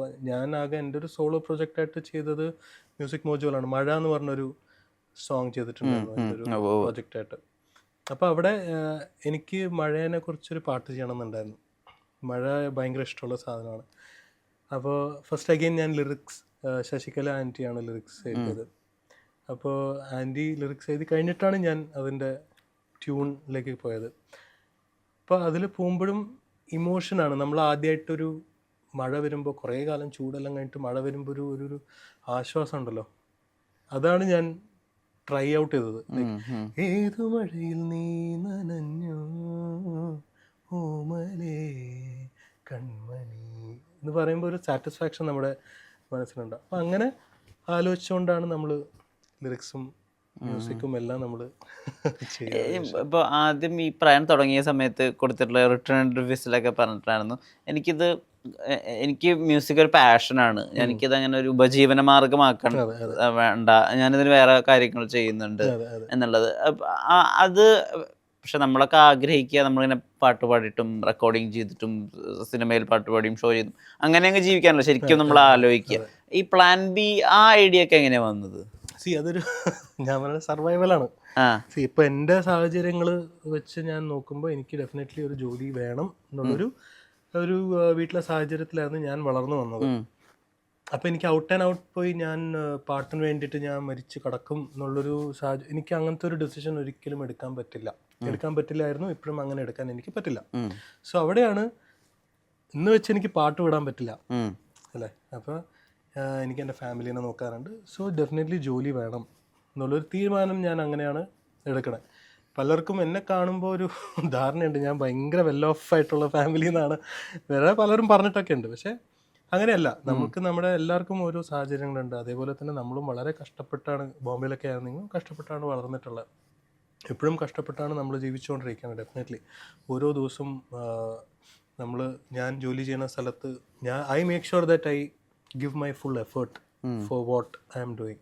അപ്പോൾ ഞാൻ ആകെ എന്റെ ഒരു സോളോ പ്രൊജക്റ്റ് ആയിട്ട് ചെയ്തത് മ്യൂസിക് മോജുവലാണ് മഴ എന്ന് പറഞ്ഞൊരു സോങ് ചെയ്തിട്ടുണ്ടായിരുന്നു എന്റെ ഒരു പ്രൊജക്റ്റ് ആയിട്ട്. അപ്പോൾ അവിടെ എനിക്ക് മഴേനെ കുറിച്ചൊരു പാട്ട് ചെയ്യണമെന്നുണ്ടായിരുന്നു. മഴ ഭയങ്കര ഇഷ്ടമുള്ള സാധനമാണ്. അപ്പോൾ ഫസ്റ്റ് അഗെയിൻ ഞാൻ ലിറിക്സ് ശശികല ആന്റിയാണ് ലിറിക്സ് എഴുതിയത്. അപ്പോൾ ആന്റി ലിറിക്സ് എഴുതി കഴിഞ്ഞിട്ടാണ് ഞാൻ അതിന്റെ ട്യൂണിലേക്ക് പോയത്. അപ്പോൾ അതിൽ പോകുമ്പോഴും ഇമോഷനാണ് നമ്മൾ ആദ്യമായിട്ടൊരു മഴ വരുമ്പോൾ കുറേ കാലം ചൂടെല്ലാം കഴിഞ്ഞിട്ട് മഴ വരുമ്പോൾ ഒരു ഒരു ഒരു ആശ്വാസം ഉണ്ടല്ലോ അതാണ് ഞാൻ ട്രൈ ഔട്ട് ചെയ്തത്. ഏതു മഴയിൽ നീ നനഞ്ഞു? ഓമലേ കൺമണി എന്ന് പറയുമ്പോൾ ഒരു സാറ്റിസ്ഫാക്ഷൻ നമ്മുടെ മനസ്സിലുണ്ട്. അപ്പം അങ്ങനെ ആലോചിച്ചുകൊണ്ടാണ് നമ്മൾ ലിറിക്സും മ്യൂസിക്കും എല്ലാം നമ്മൾ ഇപ്പോൾ ആദ്യം ഈ പ്രായം തുടങ്ങിയ സമയത്ത് കൊടുത്തിട്ടുള്ള റിട്ടേൺ റിവ്യൂസിലൊക്കെ പറഞ്ഞിട്ടായിരുന്നു. എനിക്കിത് എനിക്ക് മ്യൂസിക് ഒരു പാഷനാണ് എനിക്കിത് അങ്ങനെ ഒരു ഉപജീവന മാർഗമാക്കണം. വേണ്ട. ഞാനിതിന് വേറെ കാര്യങ്ങൾ ചെയ്യുന്നുണ്ട് എന്നുള്ളത്. അത് പക്ഷെ നമ്മളൊക്കെ ആഗ്രഹിക്കുക നമ്മളിങ്ങനെ പാട്ട് പാടിയിട്ടും റെക്കോർഡിങ് ചെയ്തിട്ടും സിനിമയിൽ പാട്ട് പാടിയും ഷോ ചെയ്തും അങ്ങനെ അങ്ങ് ജീവിക്കാനല്ല. ശരിക്കും നമ്മൾ ആലോചിക്കുക. ഈ പ്ലാൻ ബി ആ ഐഡിയ ഒക്കെ എങ്ങനെയാ വന്നത്? സി അതൊരു ഞാൻ പറഞ്ഞ സർവൈവലാണ് ആണ്. സി ഇപ്പൊ എന്റെ സാഹചര്യങ്ങൾ വെച്ച് ഞാൻ നോക്കുമ്പോൾ എനിക്ക് ഡെഫിനറ്റ്ലി ഒരു ജോലി വേണം എന്നുള്ളൊരു ഒരു വീട്ടിലെ സാഹചര്യത്തിലായിരുന്നു ഞാൻ വളർന്നു വന്നത്. അപ്പം അപ്പോൾ എനിക്ക് ഔട്ട് ആൻഡ് ഔട്ട് പോയി ഞാൻ പാട്ടിന് വേണ്ടിയിട്ട് ഞാൻ മരിച്ചു കിടക്കും എന്നുള്ളൊരു സാഹചര്യം എനിക്ക് അങ്ങനത്തെ ഒരു ഡിസിഷൻ ഒരിക്കലും എടുക്കാൻ പറ്റില്ല. എടുക്കാൻ പറ്റില്ലായിരുന്നു ഇപ്പോഴും അങ്ങനെ എടുക്കാൻ എനിക്ക് പറ്റില്ല. സോ അവിടെയാണ് ഇന്ന് വെച്ച് എനിക്ക് പാട്ട് വിടാൻ പറ്റില്ല. അല്ലേ? അപ്പോൾ എനിക്ക് എന്റെ ഫാമിലീനെ നോക്കാറുണ്ട്. സോ ഡെഫിനറ്റ്ലി ജോലി വേണം എന്നുള്ളൊരു തീരുമാനം ഞാൻ അങ്ങനെയാണ് എടുക്കണത് പലർക്കും എന്നെ കാണുമ്പോൾ ഒരു ധാരണയുണ്ട്. ഞാൻ ഭയങ്കര വെൽ ഓഫ് ആയിട്ടുള്ള ഫാമിലി എന്നാണ് വേറെ പലരും പറഞ്ഞിട്ടൊക്കെ ഉണ്ട് പക്ഷേ അങ്ങനെയല്ല. നമുക്ക് നമ്മുടെ എല്ലാവർക്കും ഓരോ സാഹചര്യങ്ങളുണ്ട്. അതേപോലെ തന്നെ നമ്മളും വളരെ കഷ്ടപ്പെട്ടാണ് ബോംബെയിലൊക്കെ ആയിരുന്നെങ്കിലും കഷ്ടപ്പെട്ടാണ് വളർന്നിട്ടുള്ളത്. എപ്പോഴും കഷ്ടപ്പെട്ടാണ് നമ്മൾ ജീവിച്ചുകൊണ്ടിരിക്കുന്നത് ഡെഫിനറ്റ്ലി ഓരോ ദിവസവും നമ്മൾ ഞാൻ ജോലി ചെയ്യുന്ന സ്ഥലത്ത് ഞാൻ I make sure that I give my full effort for what I am doing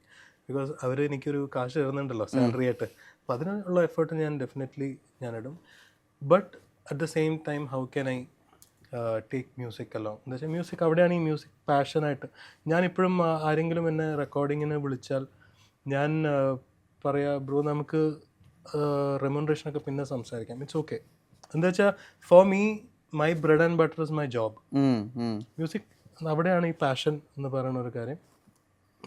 because അവർ എനിക്കൊരു കാശ് തരുന്നുണ്ടല്ലോ സാലറി ആയിട്ട്. അപ്പോൾ അതിനുള്ള എഫേർട്ട് ഞാൻ ഡെഫിനറ്റ്ലി ഞാൻ ഇടും but at the same time how can I take music അല്ലോ എന്താ വെച്ചാൽ മ്യൂസിക് അവിടെയാണ് ഈ മ്യൂസിക് പാഷനായിട്ട് ഞാനിപ്പോഴും ആരെങ്കിലും എന്നെ റെക്കോർഡിങ്ങിന് വിളിച്ചാൽ ഞാൻ പറയാ ബ്രോ നമുക്ക് റെമ്യൂണറേഷൻ ഒക്കെ പിന്നെ സംസാരിക്കാം. ഇറ്റ്സ് ഓക്കെ എന്താ വെച്ചാൽ for me my bread and butter is my job. Music അവിടെയാണ് ഈ പാഷൻ എന്ന് പറയുന്ന ഒരു കാര്യം.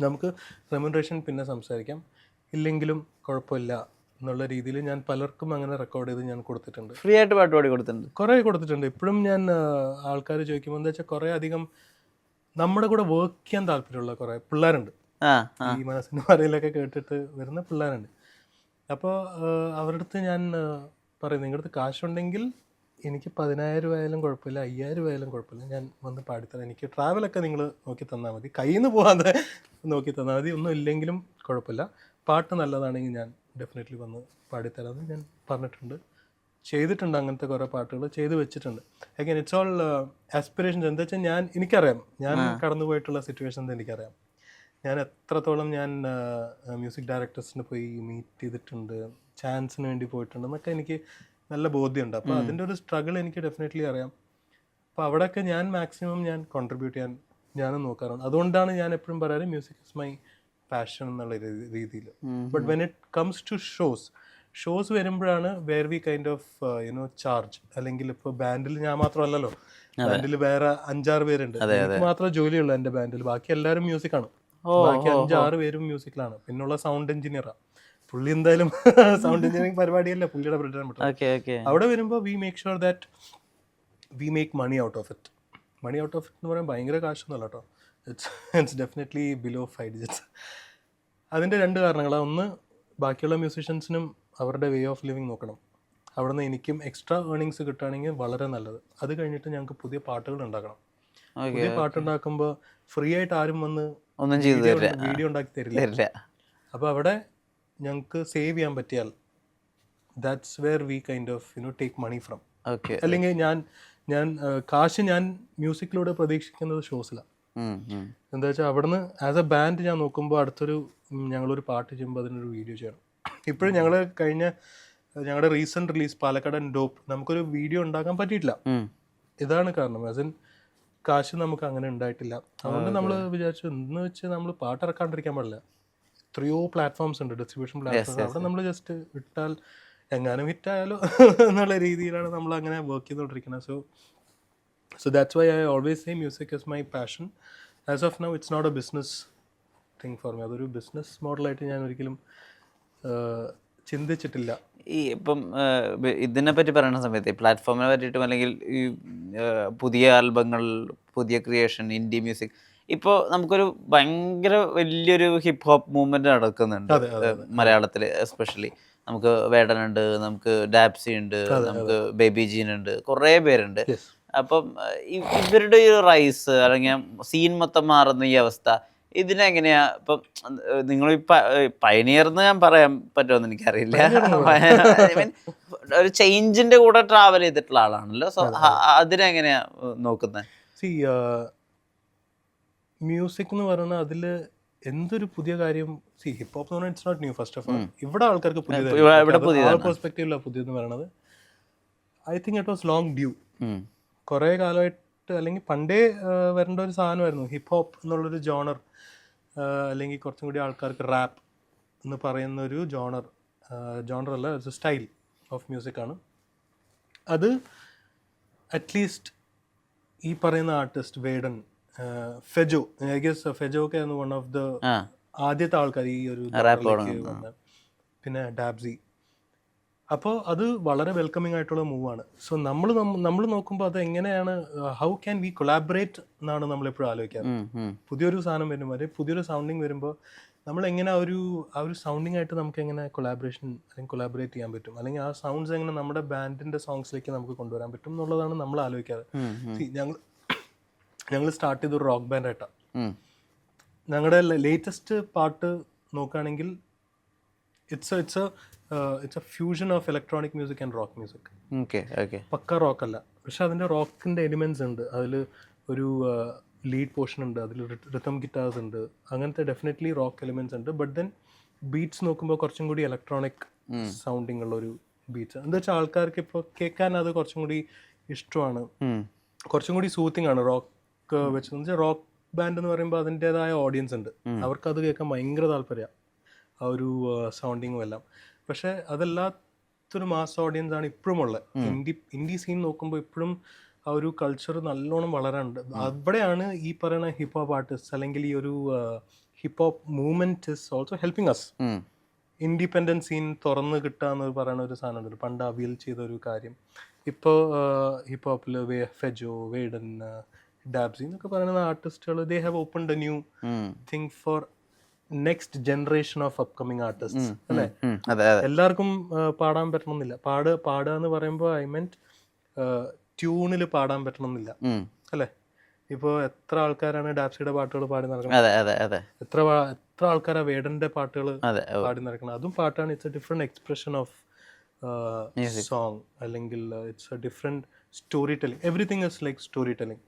നമുക്ക് റെമ്യൂണറേഷൻ പിന്നെ സംസാരിക്കാം. ഇല്ലെങ്കിലും കുഴപ്പമില്ല. എന്നുള്ള രീതിയിൽ ഞാൻ പലർക്കും അങ്ങനെ റെക്കോർഡ് ചെയ്ത് ഞാൻ കൊടുത്തിട്ടുണ്ട്. ഫ്രീ ആയിട്ട് പാട്ട് പാടി കൊടുത്തിട്ടുണ്ട്. കുറേ കൊടുത്തിട്ടുണ്ട്. ഇപ്പോഴും ഞാൻ ആൾക്കാർ ചോദിക്കുമ്പോൾ എന്താ വെച്ചാൽ കുറേ അധികം നമ്മുടെ കൂടെ വർക്ക് ചെയ്യാൻ താല്പര്യമുള്ള കുറേ പിള്ളേരുണ്ട്. ഈ മനസ്സിന്റെ പറയിലൊക്കെ കേട്ടിട്ട് വരുന്ന പിള്ളേരുണ്ട്. അപ്പോൾ അവരുടെ അടുത്ത് ഞാൻ പറയും നിങ്ങളുടെ അടുത്ത് കാശുണ്ടെങ്കിൽ എനിക്ക് പതിനായിരം രൂപ ആയാലും കുഴപ്പമില്ല അയ്യായിരം രൂപ ആയാലും കുഴപ്പമില്ല. ഞാൻ വന്ന് പാടിത്തരാം. എനിക്ക് ട്രാവലൊക്കെ നിങ്ങൾ നോക്കി തന്നാൽ മതി. കയ്യിൽ നിന്ന് പോകാതെ നോക്കി തന്നാൽ മതി. ഒന്നും ഇല്ലെങ്കിലും കുഴപ്പമില്ല. പാട്ട് നല്ലതാണെങ്കിൽ ഞാൻ ഡെഫിനറ്റ്ലി വന്ന് പാടിത്തരാമെന്ന് ഞാൻ പറഞ്ഞിട്ടുണ്ട്. ചെയ്തിട്ടുണ്ട് അങ്ങനത്തെ കുറേ പാട്ടുകൾ ചെയ്ത് വെച്ചിട്ടുണ്ട്. അഗൈൻ ഇറ്റ്സ് ഓൾ ആസ്പിറേഷൻസ് എന്താ വെച്ചാൽ ഞാൻ എനിക്കറിയാം. ഞാൻ കടന്നു പോയിട്ടുള്ള സിറ്റുവേഷൻസ് എനിക്കറിയാം. ഞാൻ എത്രത്തോളം ഞാൻ മ്യൂസിക് ഡയറക്ടേഴ്സിന് പോയി മീറ്റ് ചെയ്തിട്ടുണ്ട് ചാൻസിന് വേണ്ടി പോയിട്ടുണ്ട് എന്നൊക്കെ എനിക്ക് നല്ല ബോധ്യമുണ്ട്. അപ്പോൾ അതിന്റെ ഒരു സ്ട്രഗിൾ എനിക്ക് ഡെഫിനറ്റ്ലി അറിയാം. അപ്പോൾ അവിടെയൊക്കെ ഞാൻ മാക്സിമം ഞാൻ കോൺട്രിബ്യൂട്ട് ചെയ്യാൻ ഞാനും നോക്കാറുണ്ട്. അതുകൊണ്ടാണ് ഞാൻ എപ്പോഴും പറയാറ് മ്യൂസിക് ഇസ് മൈ പാഷൻ എന്നുള്ള രീതിയിൽ but when it comes to shows shows വരുമ്പോഴാണ് where we kind of you know charge അല്ലെങ്കിൽ ഇപ്പോൾ ബാൻഡിൽ ഞാൻ മാത്രമല്ലല്ലോ. ബാൻഡിൽ വേറെ അഞ്ചാറ് പേരുണ്ട്. മാത്രം മാത്രമേ ജോലിയുള്ളൂ എന്റെ ബാൻഡിൽ ബാക്കി എല്ലാവരും മ്യൂസിക്കാണ് ബാക്കി അഞ്ചാറ് പേരും മ്യൂസിക്കിലാണ് പിന്നുള്ള സൗണ്ട് എഞ്ചിനീയറാണ് പുള്ളി എന്തായാലും സൗണ്ട് എഞ്ചിനീയറിംഗ് പരിപാടിയല്ല? പുള്ളിയുടെ അവിടെ വരുമ്പോൾ we make sure that we make money out of it money out of it എന്ന് പറയാൻ ഭയങ്കര കാശൊന്നുമല്ല കേട്ടോ. It's it's definitely below five digits അതിന്റെ രണ്ട് കാരണങ്ങളാണ് ഒന്ന് ബാക്കിയുള്ള മ്യൂസീഷ്യൻസിനും അവരുടെ വേ ഓഫ് ലിവിങ് നോക്കണം. അവിടെ നിന്ന് എനിക്കും എക്സ്ട്രാ ഏർണിങ്സ് കിട്ടുകയാണെങ്കിൽ വളരെ നല്ലത്. അത് കഴിഞ്ഞിട്ട് ഞങ്ങൾക്ക് പുതിയ പാട്ടുകൾ ഉണ്ടാക്കണം. പുതിയ പാട്ടുണ്ടാക്കുമ്പോൾ ഫ്രീ ആയിട്ട് ആരും വന്ന് ഒന്നും ചെയ്തു തരില്ല. വീഡിയോ ഉണ്ടാക്കി തരില്ല. തരില്ല. അപ്പോൾ അവിടെ ഞങ്ങൾക്ക് സേവ് ചെയ്യാൻ പറ്റിയാൽ that's where we kind of you know take money from okay അല്ലെങ്കിൽ ഞാൻ ഞാൻ കാശ് ഞാൻ മ്യൂസിക്കിലൂടെ പ്രതീക്ഷിക്കുന്നത് ഷോസിലാണ് എന്താ വെച്ചാൽ അവിടുന്ന് ആസ് എ ബാൻഡ് ഞാൻ നോക്കുമ്പോൾ അടുത്തൊരു ഞങ്ങളൊരു പാട്ട് ചെയ്യുമ്പോൾ അതിനൊരു വീഡിയോ ചെയ്യണം. ഇപ്പോഴും ഞങ്ങൾ കഴിഞ്ഞ ഞങ്ങളുടെ റീസെന്റ് റിലീസ് പാലക്കാടൻ ഡോപ്പ് നമുക്കൊരു വീഡിയോ ഉണ്ടാക്കാൻ പറ്റിയിട്ടില്ല. ഇതാണ് കാരണം. ആസ് ഇൻ കാശ് നമുക്ക് അങ്ങനെ ഉണ്ടായിട്ടില്ല. അതുകൊണ്ട് നമ്മൾ വിചാരിച്ചു എന്ന് വെച്ച് നമ്മൾ പാട്ട് ഇറക്കാണ്ടിരിക്കാൻ പാടില്ല. എത്രയോ പ്ലാറ്റ്ഫോംസ് ഉണ്ട് ഡിസ്ട്രിബ്യൂഷൻ പ്ലാറ്റ്ഫോംസ് അവിടെ നമ്മൾ ജസ്റ്റ് ഇട്ടാൽ എങ്ങാനും ഹിറ്റായാലോ എന്നുള്ള രീതിയിലാണ് നമ്മൾ അങ്ങനെ വർക്ക് ചെയ്തുകൊണ്ടിരിക്കുന്നത് so so that's why I always say music is my passion as of now it's not a business thing for me അതൊരു ബിസിനസ് മോഡലായിട്ട് ഞാൻ ഒരിക്കലും ചിന്തിച്ചിട്ടില്ല. ഈ ഇപ്പം ഇതിനെപ്പറ്റി ഇതിനെ പറ്റി പറയുന്ന സമയത്ത് ഈ പ്ലാറ്റ്ഫോമിനെ പറ്റിയിട്ടും അല്ലെങ്കിൽ ഈ പുതിയ ആൽബങ്ങൾ പുതിയ ക്രിയേഷൻ ഇന്ത്യ മ്യൂസിക് ഇപ്പോൾ നമുക്കൊരു ഭയങ്കര വലിയൊരു ഹിപ്പ് ഹോപ്പ് മൂവ്മെന്റ് നടക്കുന്നുണ്ട് മലയാളത്തിൽ എസ്പെഷ്യലി നമുക്ക് വേടനുണ്ട് നമുക്ക് ഡാപ്സി ഉണ്ട് നമുക്ക് ബേബി ജീൻ ഉണ്ട് കുറേ പേരുണ്ട്. അപ്പം ഇവരുടെ ഈ റൈസ് അല്ലെങ്കിൽ സീൻ മൊത്തം മാറുന്ന ഈ അവസ്ഥ ഇതിനെങ്ങനെയാ? ഇപ്പം നിങ്ങൾ പയനിയർ എന്ന് ഞാൻ പറയാൻ പറ്റുമെന്ന് എനിക്കറിയില്ല. ഒരു ചേഞ്ചിന്റെ കൂടെ ട്രാവൽ ചെയ്തിട്ടുള്ള ആളാണല്ലോ. സോ അതിനെങ്ങനെയാ നോക്കുന്നത് മ്യൂസിക് എന്ന് പറയുന്നത് അതിൽ എന്തൊരു പുതിയ കാര്യം? സി ഹിപ്പ് ഹോപ്പ് എന്ന് പറഞ്ഞാൽ it's not new first of all ഇവിടെ ആൾക്കാർക്ക് പുതിയ പുതിയതെന്ന് പറയുന്നത് I think it was long due കുറേ കാലമായിട്ട് അല്ലെങ്കിൽ പണ്ടേ വരേണ്ട ഒരു സാധനമായിരുന്നു ഹിപ്പ് ഹോപ്പ് എന്നുള്ളൊരു ജോണർ അല്ലെങ്കിൽ കുറച്ചും കൂടി ആൾക്കാർക്ക് റാപ്പ് എന്ന് പറയുന്ന ഒരു ജോണർ ജോണർ അല്ല ഇറ്റ്സ് സ്റ്റൈൽ ഓഫ് മ്യൂസിക് ആണ്. അത് അറ്റ്ലീസ്റ്റ് ഈ പറയുന്ന artist Vedan Fejo I guess Fejo ഒക്കെ ആയിരുന്നു വൺ ഓഫ് ദ ആദ്യത്തെ ആൾക്കാർ ഈ ഒരു പിന്നെ ഡാബ്സി അപ്പോൾ അത് വളരെ വെൽക്കമിങ് ആയിട്ടുള്ള മൂവാണ് സോ നമ്മൾ നമ്മൾ നോക്കുമ്പോൾ അത് എങ്ങനെയാണ് ഹൗ ക്യാൻ വി കൊളാബറേറ്റ് എന്നാണ് നമ്മൾ എപ്പോഴും ആലോചിക്കാറ്. പുതിയൊരു സാധനം വരുമ്പോൾ അല്ലെങ്കിൽ പുതിയൊരു സൗണ്ടിങ് വരുമ്പോൾ നമ്മൾ എങ്ങനെ ഒരു ആ ഒരു സൗണ്ടിങ് ആയിട്ട് നമുക്ക് എങ്ങനെ കൊളാബറേഷൻ അല്ലെങ്കിൽ കൊളാബറേറ്റ് ചെയ്യാൻ പറ്റും? അല്ലെങ്കിൽ ആ സൗണ്ട്സ് എങ്ങനെ നമ്മുടെ ബാൻഡിന്റെ സോങ്സിലേക്ക് നമുക്ക് കൊണ്ടുവരാൻ പറ്റും എന്നുള്ളതാണ് നമ്മൾ ആലോചിക്കാറ്. ഞങ്ങൾ ഞങ്ങൾ സ്റ്റാർട്ട് ചെയ്തൊരു റോക്ക് ബാൻഡ് ആയിട്ടാണ് ഉം. ഞങ്ങളുടെ ലേറ്റസ്റ്റ് പാട്ട് നോക്കുകയാണെങ്കിൽ it's it's it's a fusion of electronic music and rock music pucca rock അല്ല. പക്ഷെ അതിന്റെ റോക്കിന്റെ എലിമെന്റ്സ് ഉണ്ട്. അതിൽ ഒരു ലീഡ് പോർഷൻ ഉണ്ട്. അതിൽ റിതം ഗിറ്റാർസ് ഉണ്ട്. അങ്ങനത്തെ ഡെഫിനറ്റ്ലി റോക്ക് എലിമെന്റ്സ് ഉണ്ട്. ബട്ട് ദെൻ ബീറ്റ്സ് നോക്കുമ്പോൾ കുറച്ചും കൂടി ഇലക്ട്രോണിക് സൗണ്ടിങ് ഉള്ള ഒരു ബീറ്റ്സ് എന്താ വെച്ചാൽ ആൾക്കാർക്ക് ഇപ്പോൾ കേൾക്കാൻ അത് കുറച്ചും കൂടി ഇഷ്ടമാണ്. കുറച്ചും കൂടി സൂത്തിങ് ആണ്. റോക്ക് വെച്ച് വെച്ചാൽ റോക്ക് ബാൻഡ് എന്ന് പറയുമ്പോൾ അതിന്റെതായ ഓഡിയൻസ് ഉണ്ട്. അവർക്ക് അത് കേൾക്കാൻ ഭയങ്കര താല്പര്യമാണ് ആ ഒരു സൗണ്ടിങ്ങും എല്ലാം. പക്ഷേ അതല്ലാത്തൊരു മാസ് ഓഡിയൻസ് ആണ് ഇപ്പോഴും ഉള്ളത്. ഇന്ത്യ ഇന്ത്യ സീൻ നോക്കുമ്പോൾ ഇപ്പോഴും ആ ഒരു കൾച്ചർ നല്ലോണം വളരാനുണ്ട് അവിടെയാണ് ഈ പറയുന്ന ഹിപ് ഹോപ്പ് ആർട്ടിസ്റ്റ് അല്ലെങ്കിൽ ഈ ഒരു hip hop movement is also helping us independence scene തുറന്ന് കിട്ടുക എന്ന് പറയുന്ന ഒരു സാധനം ഉണ്ട് പണ്ട് അവിയൽ ചെയ്ത ഒരു കാര്യം. ഇപ്പോൾ ഹിപ്പ് ഹോപ്പിൽ വേ ഫെജോ വേഡൻ ഡാബ്സി എന്നൊക്കെ പറയുന്ന ആർട്ടിസ്റ്റുകൾ they have open a new. Thing for next generation of upcoming artist അല്ലെ? എല്ലാവർക്കും പാടാൻ പറ്റണമെന്നില്ല. പാട് പാടുക എന്ന് പറയുമ്പോൾ ഐ മീന്റ് ട്യൂണിൽ പാടാൻ പറ്റണമെന്നില്ല അല്ലെ? ഇപ്പോൾ എത്ര ആൾക്കാരാണ് ഡാബ്സിയുടെ പാട്ടുകൾ പാടി നടക്കുന്നത് എത്ര എത്ര ആൾക്കാരാണ് വേടന്റെ പാട്ടുകൾ. പാടി നടക്കുന്നത് അതും പാട്ടാണ് it's a different expression of song അല്ലെങ്കിൽ it's a different story telling everything is like story telling